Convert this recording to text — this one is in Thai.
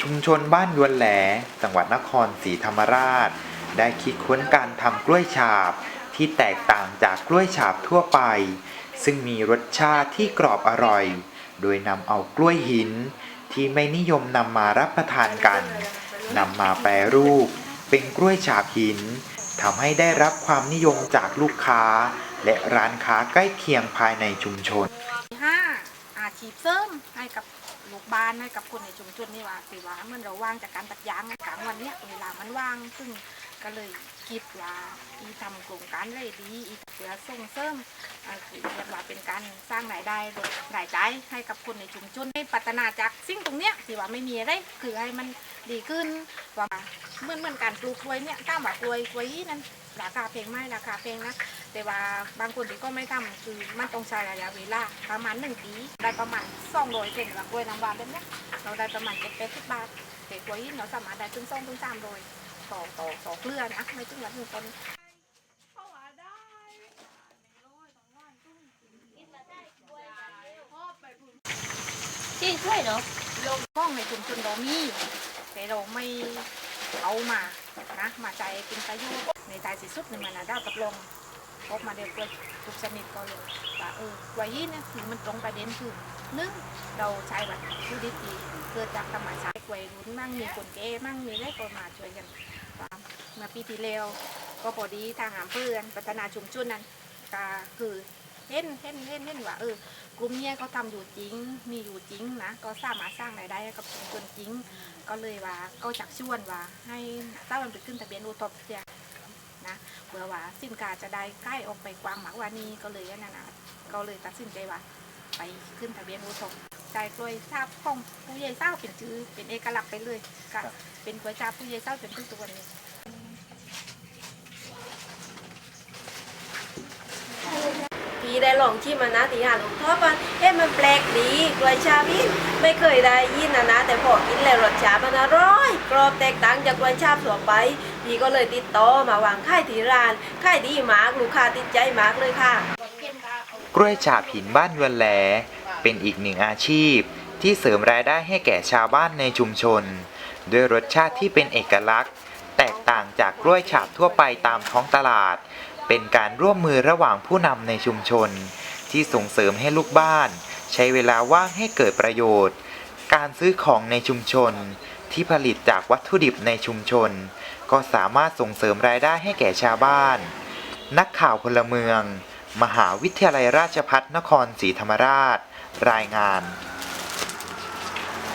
ชุมชนบ้านยวนแหล จังหวัดนครศรีธรรมราช ได้คิดค้นการทำกล้วยฉาบ ที่แตกต่างจากกล้วยฉาบทั่วไป ซึ่งมีรสชาติที่กรอบอร่อย โดยนำเอากล้วยหิน ที่ไม่นิยมนำมารับประทานกันนำมาแปรรูป เป็นกล้วยฉาบหินทำให้ได้รับความนิยมจากลูกค้า และร้านค้าใกล้เคียงภายในชุมชน ห้าอาชีพเสริมให้กับ ลูกบ้านให้กับคนในชุมชนนี่ว่าสิว่าเมื่อเราว่างจากการตัดยางกลางวันเนี้ยเวลามันว่าง ซึ่งก็เลยคิดว่าอีทำโครงการได้ดีอีเพื่อส่งเสริมอ่าคือเรียกว่าเป็นการสร้างรายได้ลดรายจ่ายให้กับคนในชุมชนให้พัฒนาจากสิ่งตรงเนี้ยที่ว่าไม่มีอะไรคือให้มันดีขึ้นว่า เหมือนเหมือนการปลูกกล้วยเนี่ยถ้าว่ากล้วยกล้วยนั้นราคาแพงไหมราคาแพงนะ แต่ว่าบางคนที่ก็ไม่ทำคือมันต้องใช้ระยะเวลาประมาณหนึ่งปีได้ประมาณสองโดยเป็นกล้วยน้ำว้าแบบเนี้ยเราได้ประมาณเจ็ดแปดสิบบาทแต่กล้วยหินเราสามารถได้ถึงสองถึงสามโดยต่อต่อต่อเกลือนะไม่ถึงวันหนึ่งต้นที่ช่วยเนาะห้องในชุมชนเรามีแต่เราไม่ เอามานะมาใจเป็นประโยชน์ในท้ายที่สุดในมันนะได้ตกลงพบมาเดียวกล้วยทุกชนิดก็เลยว่าเออกล้วยหินเนี่ยคือมันตรงประเด็นคือหนึ่งเราใช้วัตถุดิบที่เกิดจากธรรมชาติกล้วยรุ่นมั่งมีคนแก่มั่งมีอะไรก็มาช่วยกันมื่อปีที่แล้วก็พอดีทางหามเพื่อนพัฒนาชุมชนนั้นก็คือเห็นเห็นเห็นเห็นว่าเออ กลุ่มเนี้ยเขาทำอยู่จริง มีอยู่จริงนะ ก็สามารถสร้างรายได้ให้กับชุมชนจริง ก็เลยว่าก็จักชวนว่า ให้ถ้ามันไปขึ้นทะเบียนโอท็อปเสียนะเพื่อว่าสินค้าจะได้ใกล้ออกไปกว้างมากกว่านี้ก็เลยอันนั่นนะก็เลยตัดสินใจว่า ไปขึ้นทะเบียนโอท็อปใจกล้วยทราบของผู้ใหญ่เศร้าเป็นชื่อเป็นเอกลักษณ์ไปเลยก็เป็นกล้วยทราบผู้ใหญ่เศร้าเป็นทุกตัวนี้พี่ ได้ลองชิมนะตีหาลูกทอดมันเอ๊ะมันแปลกดีกล้วยชาบินไม่เคยได้ยินนะนะ แต่พอกินแล้วรสชาติมันอร่อย กรอบแตกต่างจากกล้วยชาบทั่วไปพี่ก็เลยติดต่อมาวางค่ายที่ร้านค่ายดีมากลูกค้าติดใจมากเลยค่ะ กล้วยฉาบหินบ้านยวนแหลเป็นอีกหนึ่งอาชีพ ที่เสริมรายได้ให้แก่ชาวบ้านในชุมชน ด้วยรสชาติที่เป็นเอกลักษณ์ แตกต่างจากกล้วยฉาบทั่วไปตามท้องตลาด เป็นการร่วมมือระหว่างผู้นำในชุมชน ที่ส่งเสริมให้ลูกบ้าน ใช้เวลาว่างให้เกิดประโยชน์ การซื้อของในชุมชน ที่ผลิตจากวัตถุดิบในชุมชน ก็สามารถส่งเสริมรายได้ให้แก่ชาวบ้าน นักข่าวพลเมือง มหาวิทยาลัยราชภัฏนครศรีธรรมราช รายงาน